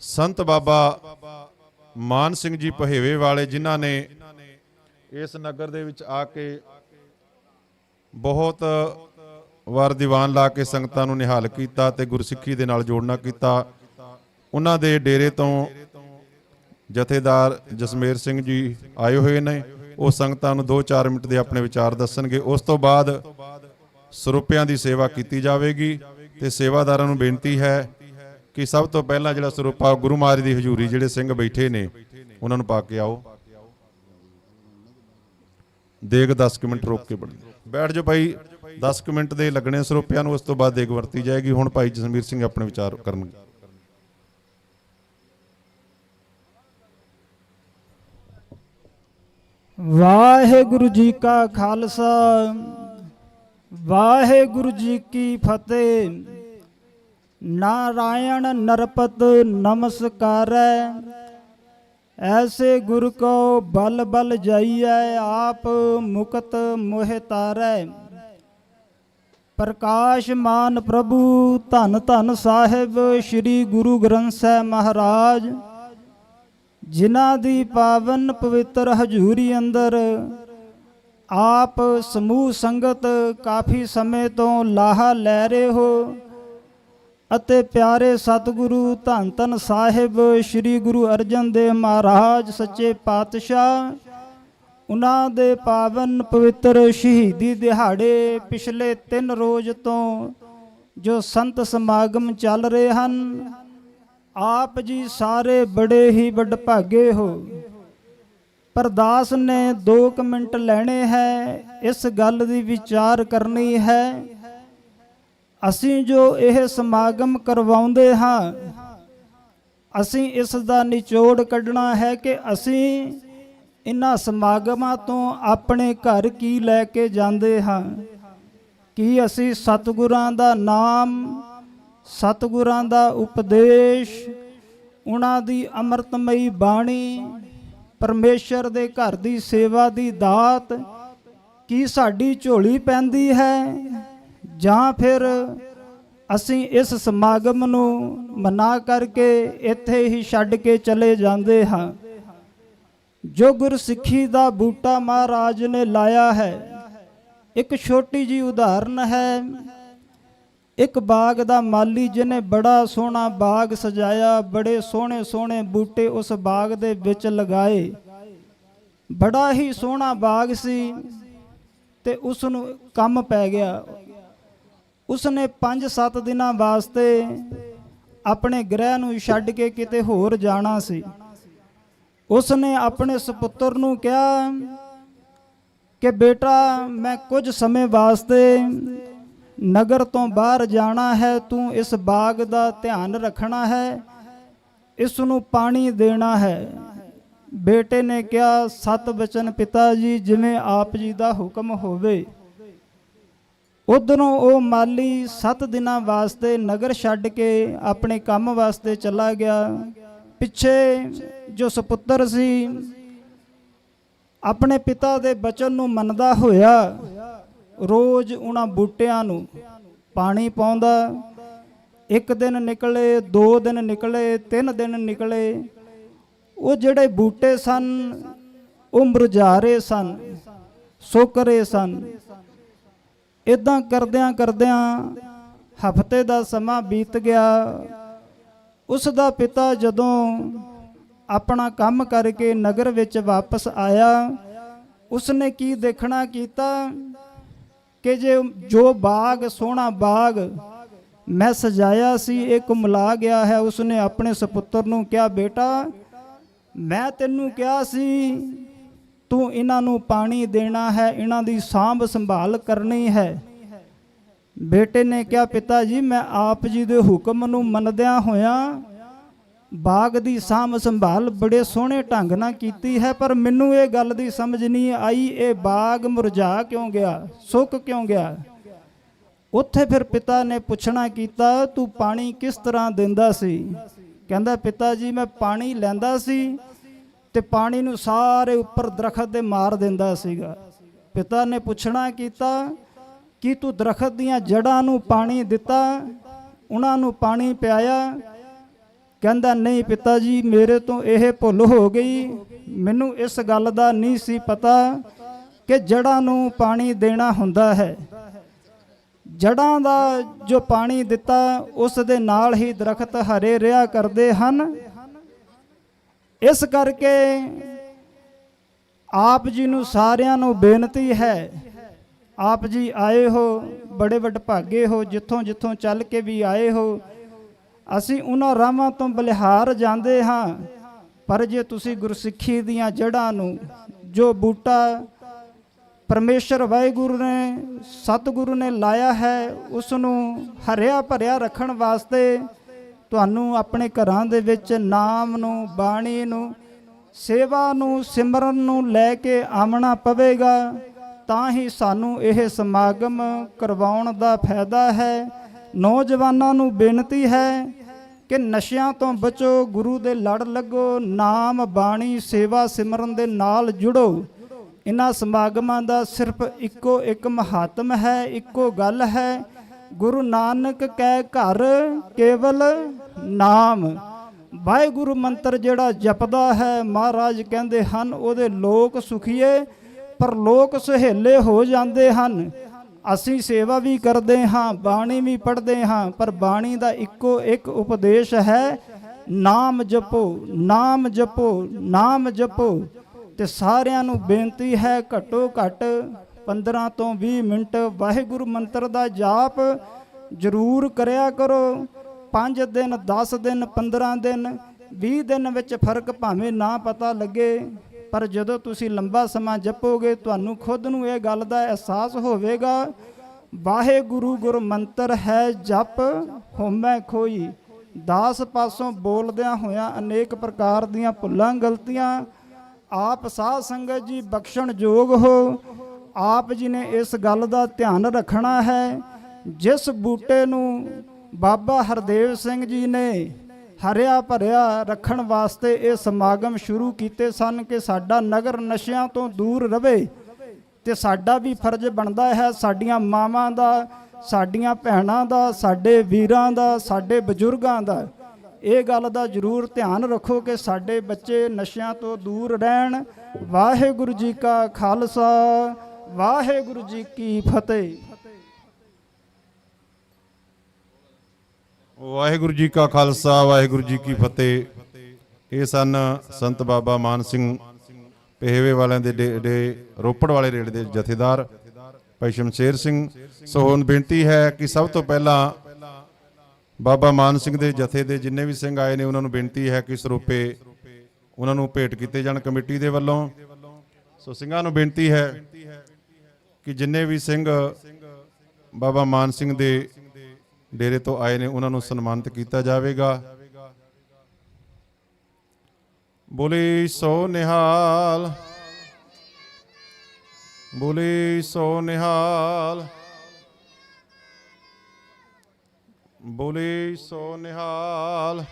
ਸੰਤ ਬਾਬਾ ਮਾਨ ਸਿੰਘ ਜੀ ਪਹੇਵੇ ਵਾਲੇ ਜਿਨ੍ਹਾਂ ਨੇ ਇਸ ਨਗਰ ਦੇ ਵਿੱਚ ਆ ਕੇ ਬਹੁਤ ਵਾਰ ਦੀਵਾਨ ਲਾ ਕੇ ਸੰਗਤਾਂ ਨੂੰ ਨਿਹਾਲ ਕੀਤਾ ਤੇ ਗੁਰਸਿੱਖੀ ਦੇ ਨਾਲ ਜੋੜਨਾ ਕੀਤਾ। ਉਹਨਾਂ ਦੇ ਡੇਰੇ ਤੋਂ ਜਥੇਦਾਰ ਜਸਮੇਰ ਸਿੰਘ ਜੀ ਆਏ ਹੋਏ ਨੇ। ਉਹ ਸੰਗਤਾਂ ਨੂੰ 2-4 ਮਿੰਟ ਦੇ ਆਪਣੇ ਵਿਚਾਰ ਦੱਸਣਗੇ। ਉਸ ਤੋਂ ਬਾਅਦ ਸਰੂਪਿਆਂ ਦੀ ਸੇਵਾ ਕੀਤੀ ਜਾਵੇਗੀ ਤੇ ਸੇਵਾਦਾਰਾਂ ਨੂੰ ਬੇਨਤੀ ਹੈ ਕਿ ਸਭ ਤੋਂ ਪਹਿਲਾਂ ਜਿਹੜਾ ਸਰੂਪਾ ਗੁਰੂ ਮਹਾਰਾਜ ਦੀ ਹਜ਼ੂਰੀ, ਜਿਹੜੇ ਸਿੰਘ ਬੈਠੇ ਨੇ, ਉਹਨਾਂ ਨੂੰ ਪਾ ਕੇ ਆਓ। ਦੇਗ 10 ਮਿੰਟ ਰੋਕ ਕੇ ਬਣ ਬੈਠ ਜਾਓ ਭਾਈ 10 ਮਿੰਟ ਦੇ ਲੱਗਣੇ ਸਰੂਪਿਆਂ ਨੂੰ, ਉਸ ਤੋਂ ਬਾਅਦ ਦੇਗ ਵਰਤੀ ਜਾਏਗੀ। ਹੁਣ ਭਾਈ ਜਸਮੀਰ ਸਿੰਘ ਆਪਣੇ ਵਿਚਾਰ ਕਰਨਗੇ। ਵਾਹਿਗੁਰੂ ਜੀ ਕਾ ਖਾਲਸਾ, ਵਾਹਿਗੁਰੂ ਜੀ ਕੀ ਫਤਿਹ। ਨਾਰਾਇਣ ਨਰਪਤ ਨਮਸਕਾਰੈ। ਐਸੇ ਗੁਰ ਕੋ ਬਲ ਬਲ ਜਾਈਐ, ਆਪ ਮੁਕਤ ਮੋਹਿ ਤਾਰੈ। ਪ੍ਰਕਾਸ਼ਮਾਨ ਪ੍ਰਭੂ ਧੰਨ ਧੰਨ ਸਾਹਿਬ, ਸ੍ਰੀ ਗੁਰੂ ਗ੍ਰੰਥ ਸਾਹਿਬ ਮਹਾਰਾਜ। ਜਿਨ੍ਹਾਂ ਦੀ ਪਾਵਨ ਪਵਿੱਤਰ ਹਜ਼ੂਰੀ ਅੰਦਰ ਆਪ ਸਮੂਹ ਸੰਗਤ ਕਾਫੀ ਸਮੇਂ ਤੋਂ ਲਾਹਾ ਲੈ ਰਹੇ ਹੋ। ਅਤੇ ਪਿਆਰੇ ਸਤਿਗੁਰੂ ਧੰਨ ਧੰਨ ਸਾਹਿਬ ਸ੍ਰੀ ਗੁਰੂ ਅਰਜਨ ਦੇਵ ਮਹਾਰਾਜ, ਸੱਚੇ ਪਾਤਸ਼ਾਹ ਉਹਨਾਂ ਦੇ ਪਾਵਨ ਪਵਿੱਤਰ ਸ਼ਹੀਦੀ ਦਿਹਾੜੇ ਪਿਛਲੇ 3 ਰੋਜ਼ ਤੋਂ ਜੋ ਸੰਤ ਸਮਾਗਮ ਚੱਲ ਰਹੇ ਹਨ, ਆਪ ਜੀ ਸਾਰੇ ਬੜੇ ਹੀ ਵਡਭਾਗੇ ਹੋ। ਪਰਦਾਸ ਨੇ 2 ਮਿੰਟ ਲੈਣੇ ਹੈ, ਇਸ ਗੱਲ ਦੀ ਵਿਚਾਰ ਕਰਨੀ ਹੈ। ਅਸੀਂ ਜੋ ਇਹ ਸਮਾਗਮ ਕਰਵਾਉਂਦੇ ਹਾਂ, ਅਸੀਂ ਇਸ ਦਾ ਨਿਚੋੜ ਕੱਢਣਾ ਹੈ ਕਿ ਅਸੀਂ ਇਹਨਾਂ ਸਮਾਗਮਾਂ ਤੋਂ ਆਪਣੇ ਘਰ ਕੀ ਲੈ ਕੇ ਜਾਂਦੇ ਹਾਂ? ਕੀ ਅਸੀਂ ਸਤਿਗੁਰਾਂ ਦਾ ਨਾਮ, ਸਤਿਗੁਰਾਂ ਦਾ ਉਪਦੇਸ਼, ਉਹਨਾਂ ਦੀ ਅੰਮ੍ਰਿਤਮਈ ਬਾਣੀ, ਪਰਮੇਸ਼ਰ ਦੇ ਘਰ ਦੀ ਸੇਵਾ ਦੀ ਦਾਤ, ਕੀ ਸਾਡੀ ਝੋਲੀ ਪੈਂਦੀ ਹੈ? ਜਾਂ ਫਿਰ ਅਸੀਂ ਇਸ ਸਮਾਗਮ ਨੂੰ ਮਨਾ ਕਰਕੇ ਇੱਥੇ ਹੀ ਛੱਡ ਕੇ ਚਲੇ ਜਾਂਦੇ ਹਾਂ। ਜੋ ਗੁਰਸਿੱਖੀ ਦਾ ਬੂਟਾ ਮਹਾਰਾਜ ਨੇ ਲਾਇਆ ਹੈ, ਇੱਕ ਛੋਟੀ ਜੀ ਉਦਾਹਰਨ ਹੈ। ਇੱਕ ਬਾਗ ਦਾ ਮਾਲੀ ਜਿਹਨੇ ਬੜਾ ਸੋਹਣਾ ਬਾਗ ਸਜਾਇਆ, ਬੜੇ ਸੋਹਣੇ ਸੋਹਣੇ ਬੂਟੇ ਉਸ ਬਾਗ ਦੇ ਵਿੱਚ ਲਗਾਏ। ਬੜਾ ਹੀ ਸੋਹਣਾ ਬਾਗ ਸੀ ਤੇ ਉਸ ਨੂੰ ਕੰਮ ਪੈ ਗਿਆ। ਉਸਨੇ 5-7 ਦਿਨਾਂ ਵਾਸਤੇ ਆਪਣੇ ਗ੍ਰਹਿ ਨੂੰ ਛੱਡ ਕੇ ਕਿਤੇ ਹੋਰ ਜਾਣਾ ਸੀ। ਉਸਨੇ ਆਪਣੇ ਸੁਪੁੱਤਰ ਨੂੰ ਕਿਹਾ ਕਿ ਬੇਟਾ, ਮੈਂ ਕੁਝ ਸਮੇਂ ਵਾਸਤੇ ਨਗਰ ਤੋਂ ਬਾਹਰ ਜਾਣਾ ਹੈ, ਤੂੰ ਇਸ ਬਾਗ ਦਾ ਧਿਆਨ ਰੱਖਣਾ ਹੈ ਇਸ ਨੂੰ ਪਾਣੀ ਦੇਣਾ ਹੈ। ਬੇਟੇ ਨੇ ਕਿਹਾ, ਸਤ ਬਚਨ ਪਿਤਾ ਜੀ, ਜਿਵੇਂ ਆਪ ਜੀ ਦਾ ਹੁਕਮ ਹੋਵੇ। ਉਧਰੋਂ ਉਹ ਮਾਲੀ 7 ਦਿਨਾਂ ਵਾਸਤੇ ਨਗਰ ਛੱਡ ਕੇ ਆਪਣੇ ਕੰਮ ਵਾਸਤੇ ਚਲਾ ਗਿਆ। ਪਿੱਛੇ ਜੋ ਸੁਪੁੱਤਰ ਸੀ, ਆਪਣੇ ਪਿਤਾ ਦੇ ਬਚਨ ਨੂੰ ਮੰਨਦਾ ਹੋਇਆ, ਰੋਜ਼ ਉਹਨਾਂ ਬੂਟਿਆਂ ਨੂੰ ਪਾਣੀ ਪਾਉਂਦਾ। ਇੱਕ ਦਿਨ ਨਿਕਲੇ, ਦੋ ਦਿਨ ਨਿਕਲੇ, ਤਿੰਨ ਦਿਨ ਨਿਕਲੇ। ਉਹ ਜਿਹੜੇ ਬੂਟੇ ਸਨ, ਉਹ ਮੁਰਝਾ ਰਹੇ ਸਨ, ਸੁੱਕ ਰਹੇ ਸਨ। ਇਦਾਂ ਕਰਦਿਆਂ ਕਰਦਿਆਂ ਹਫ਼ਤੇ ਦਾ ਸਮਾਂ ਬੀਤ ਗਿਆ। ਉਸ ਦਾ ਪਿਤਾ ਜਦੋਂ ਆਪਣਾ ਕੰਮ ਕਰਕੇ ਨਗਰ ਵਿੱਚ ਵਾਪਸ ਆਇਆ, ਉਸਨੇ ਕੀ ਦੇਖਣਾ ਕੀਤਾ ਕਿ ਜੇ ਜੋ ਬਾਗ, ਸੋਹਣਾ ਬਾਗ ਮੈਂ ਸਜਾਇਆ ਸੀ, ਇਹ ਕੁਮਲਾ ਗਿਆ ਹੈ, ਉਸਨੇ ਆਪਣੇ ਸੁਪੁੱਤਰ ਨੂੰ ਕਿਹਾ, ਬੇਟਾ, ਮੈਂ ਤੈਨੂੰ ਕਿਹਾ ਸੀ ਤੂੰ ਇਹਨਾਂ ਨੂੰ ਪਾਣੀ ਦੇਣਾ ਹੈ, ਇਹਨਾਂ ਦੀ ਸਾਂਭ ਸੰਭਾਲ ਕਰਨੀ ਹੈ। ਬੇਟੇ ਨੇ ਕਿਹਾ, ਪਿਤਾ ਜੀ, ਮੈਂ ਆਪ ਜੀ ਦੇ ਹੁਕਮ ਨੂੰ ਮੰਨਦਿਆਂ ਹੋਇਆਂ ਬਾਗ ਦੀ ਸਾਂਭ ਸੰਭਾਲ ਬੜੇ ਸੋਹਣੇ ਢੰਗ ਨਾਲ ਕੀਤੀ ਹੈ, ਪਰ ਮੈਨੂੰ ਇਹ ਗੱਲ ਦੀ ਸਮਝ ਨਹੀਂ ਆਈ, ਇਹ ਬਾਗ ਮੁਰਝਾ ਕਿਉਂ ਗਿਆ, ਸੁੱਕ ਕਿਉਂ ਗਿਆ? ਉੱਥੇ ਫਿਰ ਪਿਤਾ ਨੇ ਪੁੱਛਣਾ ਕੀਤਾ, ਤੂੰ ਪਾਣੀ ਕਿਸ ਤਰ੍ਹਾਂ ਦਿੰਦਾ ਸੀ? ਕਹਿੰਦਾ, ਪਿਤਾ ਜੀ, ਮੈਂ ਪਾਣੀ ਲੈਂਦਾ ਸੀ ਤੇ ਪਾਣੀ ਨੂੰ ਸਾਰੇ ਉੱਪਰ ਦਰਖਤ ਦੇ ਮਾਰ ਦਿੰਦਾ ਸੀਗਾ। ਪਿਤਾ ਨੇ ਪੁੱਛਣਾ ਕੀਤਾ, ਕਿ ਤੂੰ ਦਰਖਤ ਦੀਆਂ ਜੜਾਂ ਨੂੰ ਪਾਣੀ ਦਿੱਤਾ? ਉਹਨਾਂ ਨੂੰ ਪਾਣੀ ਪਿਆਇਆ? ਕਹਿੰਦਾ, ਨਹੀਂ ਪਿਤਾ ਜੀ, ਮੇਰੇ ਤੋਂ ਇਹ ਭੁੱਲ ਹੋ ਗਈ। ਮੈਨੂੰ ਇਸ ਗੱਲ ਦਾ ਨਹੀਂ ਸੀ ਪਤਾ ਕਿ ਜੜਾਂ ਨੂੰ ਪਾਣੀ ਦੇਣਾ ਹੁੰਦਾ ਹੈ। ਜੜਾਂ ਦਾ ਜੋ ਪਾਣੀ ਦਿੱਤਾ, ਉਸ ਦੇ ਨਾਲ ਹੀ ਦਰਖਤ ਹਰੇ ਰਿਹਾ ਕਰਦੇ ਹਨ। ਇਸ ਕਰਕੇ ਆਪ ਜੀ ਨੂੰ ਸਾਰਿਆਂ ਨੂੰ ਬੇਨਤੀ ਹੈ, ਆਪ ਜੀ ਆਏ ਹੋ, ਬੜੇ ਵੱਡ ਭਾਗੇ ਹੋ, ਜਿੱਥੋਂ ਜਿੱਥੋਂ ਚੱਲ ਕੇ ਵੀ ਆਏ ਹੋ, ਅਸੀਂ ਉਹਨਾਂ ਰਾਹਾਂ ਤੋਂ ਬਲਿਹਾਰ ਜਾਂਦੇ ਹਾਂ, ਪਰ ਜੇ ਤੁਸੀਂ ਗੁਰਸਿੱਖੀ ਦੀਆਂ ਜੜ੍ਹਾਂ ਨੂੰ, ਜੋ ਬੂਟਾ ਪਰਮੇਸ਼ਰ ਵਾਹਿਗੁਰੂ ਨੇ, ਸਤਿਗੁਰੂ ਨੇ ਲਾਇਆ ਹੈ ਉਸ ਨੂੰ ਹਰਿਆ ਭਰਿਆ ਰੱਖਣ ਵਾਸਤੇ ਤੁਹਾਨੂੰ ਆਪਣੇ ਘਰਾਂ ਦੇ ਵਿੱਚ ਨਾਮ ਨੂੰ, ਬਾਣੀ ਨੂੰ, ਸੇਵਾ ਨੂੰ, ਸਿਮਰਨ ਨੂੰ ਲੈ ਕੇ ਆਉਣਾ ਪਵੇਗਾ, ਤਾਂ ਹੀ ਸਾਨੂੰ ਇਹ ਸਮਾਗਮ ਕਰਵਾਉਣ ਦਾ ਫਾਇਦਾ ਹੈ। ਨੌਜਵਾਨਾਂ ਨੂੰ ਬੇਨਤੀ ਹੈ ਕਿ ਨਸ਼ਿਆਂ ਤੋਂ ਬਚੋ, ਗੁਰੂ ਦੇ ਲੜ ਲੱਗੋ, ਨਾਮ, ਬਾਣੀ, ਸੇਵਾ, ਸਿਮਰਨ ਦੇ ਨਾਲ ਜੁੜੋ। ਇਹਨਾਂ ਸਮਾਗਮਾਂ ਦਾ ਸਿਰਫ ਇੱਕੋ ਇੱਕ ਮਹਾਤਮ ਹੈ, ਇੱਕੋ ਗੱਲ ਹੈ, ਗੁਰੂ ਨਾਨਕ ਕੈ ਘਰ ਕੇਵਲ ਨਾਮ। ਵਾਹਿਗੁਰੂ ਮੰਤਰ ਜਿਹੜਾ ਜਪਦਾ ਹੈ, ਮਹਾਰਾਜ ਕਹਿੰਦੇ ਹਨ, ਉਹਦੇ ਲੋਕ ਸੁਖੀਏ, ਪਰ ਲੋਕ ਸੁਹੇਲੇ ਹੋ ਜਾਂਦੇ ਹਨ। ਅਸੀਂ ਸੇਵਾ ਵੀ ਕਰਦੇ ਹਾਂ, ਬਾਣੀ ਵੀ ਪੜ੍ਹਦੇ ਹਾਂ, ਪਰ ਬਾਣੀ ਦਾ ਇੱਕੋ ਇੱਕ ਉਪਦੇਸ਼ ਹੈ, ਨਾਮ ਜਪੋ ਨਾਮ ਜਪੋ ਨਾਮ ਜਪੋ। ਤੇ ਸਾਰਿਆਂ ਨੂੰ ਬੇਨਤੀ ਹੈ, ਘੱਟੋ ਘੱਟ 15 ਤੋਂ 20 ਮਿੰਟ ਵਾਹਿਗੁਰੂ ਮੰਤਰ ਦਾ ਜਾਪ ਜ਼ਰੂਰ ਕਰਿਆ ਕਰੋ। 5 ਦਿਨ 10 ਦਿਨ 15 ਦਿਨ 20 ਦਿਨ ਵਿੱਚ ਫ਼ਰਕ ਭਾਵੇਂ ਨਾ ਪਤਾ ਲੱਗੇ, ਪਰ ਜਦੋਂ ਤੁਸੀਂ ਲੰਬਾ ਸਮਾਂ ਜਪੋਗੇ, ਤੁਹਾਨੂੰ ਖੁਦ ਨੂੰ ਇਹ ਗੱਲ ਦਾ ਅਹਿਸਾਸ ਹੋਵੇਗਾ, ਵਾਹਿਗੁਰੂ ਗੁਰ ਮੰਤਰ ਹੈ ਜਪ ਹੋਮੈ ਖੋਈ। ਦਾਸ ਪਾਸੋਂ ਬੋਲਦਿਆਂ ਹੋਇਆਂ ਅਨੇਕ ਪ੍ਰਕਾਰ ਦੀਆਂ ਭੁੱਲਾਂ ਗਲਤੀਆਂ, ਆਪ ਸਾਧ ਸੰਗਤ ਜੀ ਬਖਸ਼ਣ ਯੋਗ ਹੋ। ਆਪ ਜੀ ਨੇ ਇਸ ਗੱਲ ਦਾ ਧਿਆਨ ਰੱਖਣਾ ਹੈ, ਜਿਸ ਬੂਟੇ ਨੂੰ ਬਾਬਾ ਹਰਦੇਵ ਸਿੰਘ ਜੀ ਨੇ ਹਰਿਆ ਭਰਿਆ ਰੱਖਣ ਵਾਸਤੇ ਇਹ ਸਮਾਗਮ ਸ਼ੁਰੂ ਕੀਤੇ ਸਨ ਕਿ ਸਾਡਾ ਨਗਰ ਨਸ਼ਿਆਂ ਤੋਂ ਦੂਰ ਰਵੇ ਤੇ ਸਾਡਾ ਵੀ ਫਰਜ਼ ਬਣਦਾ ਹੈ ਸਾਡੀਆਂ ਮਾਵਾਂ ਦਾ, ਸਾਡੀਆਂ ਭੈਣਾਂ ਦਾ, ਸਾਡੇ ਵੀਰਾਂ ਦਾ, ਸਾਡੇ ਬਜ਼ੁਰਗਾਂ ਦਾ। ਇਹ ਗੱਲ ਦਾ ਜ਼ਰੂਰ ਧਿਆਨ ਰੱਖੋ ਕਿ ਸਾਡੇ ਬੱਚੇ ਨਸ਼ਿਆਂ ਤੋਂ ਦੂਰ ਰਹਿਣ। ਵਾਹਿਗੁਰੂ ਜੀ ਕਾ ਖਾਲਸਾ, ਵਾਹਿਗੁਰੂ ਜੀ ਕੀ ਫਤਿਹ। ਵਾਹਿਗੁਰੂ ਜੀ ਕਾ ਖਾਲਸਾ, ਵਾਹਿਗੁਰੂ ਜੀ ਕੀ ਫਤਿਹ। ਇਹ ਸਨ ਸੰਤ ਬਾਬਾ ਮਾਨ ਸਿੰਘ ਪਹੇਵੇ ਵਾਲਿਆਂ ਦੇ ਡੇ- ਰੋਪੜ ਵਾਲੇ ਰੇਡ ਦੇ ਜਥੇਦਾਰ, ਭਾਈ ਸ਼ਮਸ਼ੇਰ ਸਿੰਘ। ਸੋ ਹੁਣ ਬੇਨਤੀ ਹੈ ਕਿ ਸਭ ਤੋਂ ਪਹਿਲਾਂ ਬਾਬਾ ਮਾਨ ਸਿੰਘ ਦੇ ਜਥੇ ਦੇ ਜਿੰਨੇ ਵੀ ਸਿੰਘ ਆਏ ਨੇ, ਉਹਨਾਂ ਨੂੰ ਬੇਨਤੀ ਹੈ ਕਿ ਸਰੂਪੇ ਉਹਨਾਂ ਨੂੰ ਭੇਟ ਕੀਤੇ ਜਾਣ ਕਮੇਟੀ ਦੇ ਵੱਲੋਂ। ਸੋ ਸਿੰਘਾਂ ਨੂੰ ਬੇਨਤੀ ਹੈ ਕਿ ਜਿੰਨੇ ਵੀ ਸਿੰਘ ਬਾਬਾ ਮਾਨ ਸਿੰਘ ਦੇ ਡੇਰੇ ਤੋਂ ਆਏ ਨੇ, ਉਹਨਾਂ ਨੂੰ ਸਨਮਾਨਿਤ ਕੀਤਾ ਜਾਵੇਗਾ। ਬੋਲੇ ਸੋ ਨਿਹਾਲ, ਬੋਲੇ ਸੋ ਨਿਹਾਲ, ਬੋਲੇ ਸੋ ਨਿਹਾਲ।